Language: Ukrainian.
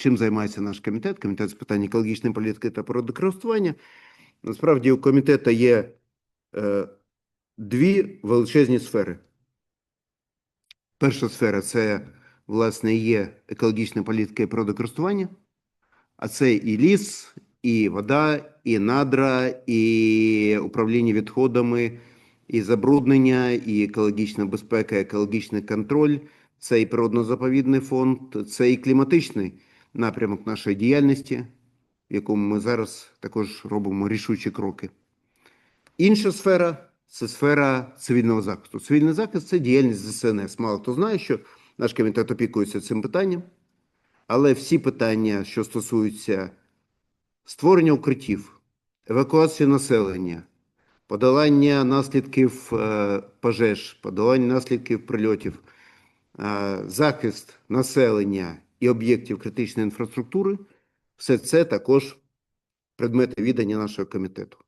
чим займається наш комітет, комітет з питань екологічної політики та природокористування. Насправді у комітету є е, дві величезні сфери. Перша сфера це, власне, є екологічна політика і природокористування, а це і ліс, і вода, і надра, і управління відходами, і забруднення, і екологічна безпека, екологічний контроль, це і природно-заповідний фонд, це і кліматичний напрямок нашої діяльності, в якому ми зараз також робимо рішучі кроки. Інша сфера це сфера цивільного захисту. Цивільний захист це діяльність ЗСНС. Мало хто знає, що наш комітет опікується цим питанням, але всі питання, що стосуються створення укриттів, евакуації населення, подолання наслідків е, пожеж, подолання наслідків прильотів, е, захист населення і об'єктів критичної інфраструктури, все це також предмети відання нашого комітету.